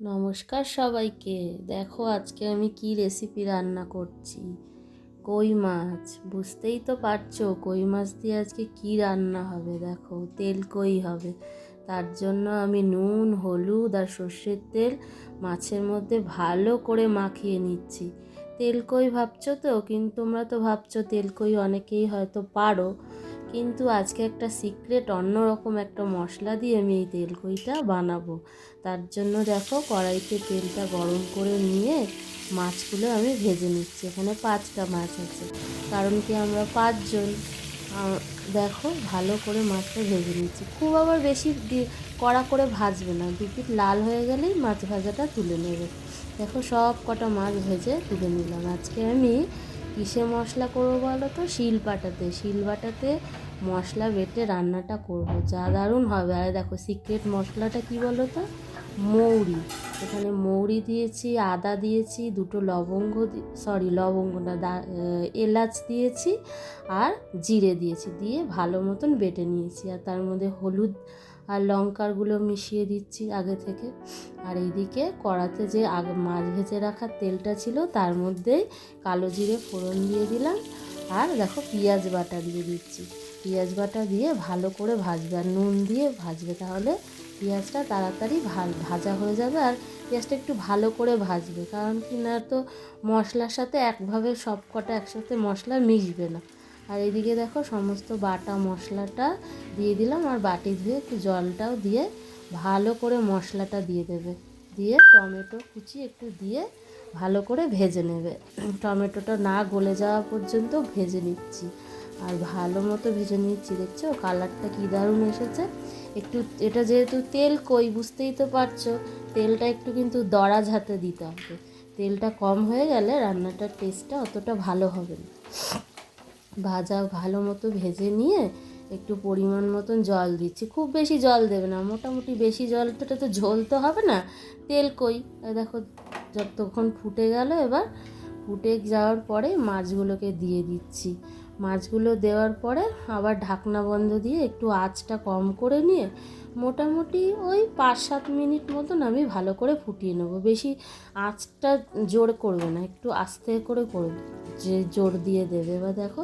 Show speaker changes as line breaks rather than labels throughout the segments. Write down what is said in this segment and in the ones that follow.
নমস্কার সবাইকে। দেখো আজকে আমি কি রেসিপি রান্না করছি। কই মাছ? বুঝতেই তো পারছ কই মাছ দিয়ে আজকে কি রান্না হবে? দেখো, তেল কই হবে? তার জন্য আমি নুন, হলুদ আর সর্ষের তেল মাছের মধ্যে ভালো করে মাখিয়ে নিচ্ছি। তেল কই ভাবছ তো? কিন্তু তোমরা তো ভাবছ তেল কই অনেকেই হয়তো পারো। কিন্তু আজকে একটা সিক্রেট অন্যরকম একটা মশলা দিয়ে আমি এই তেলকইটা বানাবো। তার জন্য দেখো কড়াইতে তেলটা গরম করে নিয়ে মাছগুলো আমি ভেজে নিচ্ছি। এখানে পাঁচটা মাছ আছে, কারণ কি আমরা পাঁচজন দেখো ভালো করে মাছটা ভেজে নিচ্ছি। খুব আবার বেশি কড়া করে ভাজবে না, দু লাল হয়ে গেলেই মাছ ভাজাটা তুলে নেবে। দেখো সব কটা মাছ ভেজে তুলে নিলাম। আজকে আমি কিসে মশলা করব বলো তো? শিল পাটাতে শিল বাটাতে মশলা বেটে রান্নাটা করব। যা দারুণ হবে। আর দেখো সিক্রেট মশলাটা কি বলো তো? মৌরি। এখানে মৌরি দিয়েছি, আদা দিয়েছি, দুটো লবঙ্গ সরি লবঙ্গ না এলাচ দিয়েছি আর জিরে দিয়েছি। দিয়ে ভালো মতন বেটে নিয়েছি। আর তার মধ্যে হলুদ আর লঙ্কারগুলো মিশিয়ে দিচ্ছি আগে থেকে। আর এইদিকে কড়াতে যে আগে, মাছ ভেজে রাখা তেলটা ছিল, তার মধ্যেই কালো জিরে ফোড়ন দিয়ে দিলাম। আর দেখো পেঁয়াজ বাটা দিয়ে দিচ্ছি। পেঁয়াজ বাটা দিয়ে ভালো করে ভাজবে। আর নুন দিয়ে ভাজবে তাহলে পেঁয়াজটা তাড়াতাড়ি ভাজা হয়ে যাবে। আর পেঁয়াজটা একটু ভালো করে ভাজবে। কারণ কি না তো মশলার সাথে একভাবে সব কটা একসাথে মশলা মিশবে না। আর এদিকে দেখো সমস্ত বাটা মশলাটা দিয়ে দিলাম। আর বাটি ধুয়ে একটু জলটাও দিয়ে ভালো করে মশলাটা দিয়ে দেবে। দিয়ে টমেটো কুচি একটু দিয়ে ভালো করে ভেজে নেবে। টমেটোটা না গলে যাওয়া পর্যন্ত ভেজে নিচ্ছি। আর ভালো মতো ভেজে নিচ্ছি, দেখছ? কালারটা কী দারুণ এসেছে। একটু এটা যেহেতু তেল কই, বুঝতেই তো পারছ? তেলটা একটু কিন্তু দরা ঝাঁতে দিতে হবে। তেলটা কম হয়ে গেলে রান্নাটার টেস্টটা অতটা ভালো হবে না। ভাজা ভালো মতো ভেজে নিয়ে একটু পরিমাণ মতন জল দিচ্ছি। খুব বেশি জল দেবে না, মোটামুটি বেশি জলটা তো ঝোল তো হবে না। তেল কই? দেখো, যতক্ষণ ফুটে গেল এবার, ফুটে যাওয়ার পরে মাছগুলোকে দিয়ে দিচ্ছি। মাছগুলো দেওয়ার পরে আবার ঢাকনা বন্ধ দিয়ে একটু আঁচটা কম করে নিয়ে মোটামুটি ওই পাঁচ সাত মিনিট মতন আমি ভালো করে ফুটিয়ে নেব। বেশি আঁচটা জোর করবে না, একটু আস্তে করে করবে যে জোর দিয়ে দেবে। এবার দেখো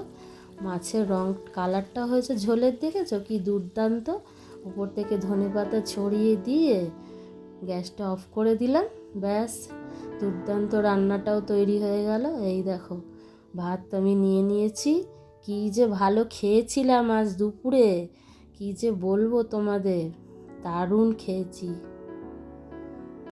মাছের রং কালারটা হয়েছে ঝোলের দেখেছ কি দুর্দান্ত। উপর থেকে ধনে পাতা ছড়িয়ে দিয়ে গ্যাসটা অফ করে দিলাম, ব্যাস। দুর্দান্ত রান্নাটাও তৈরি হয়ে গেল। এই দেখো, ভাত আমি নিয়ে নিয়েছি। কী যে ভালো খেয়েছিলাম আজ দুপুরে, কী যে বলব তোমাদের, দারুণ খেয়েছি।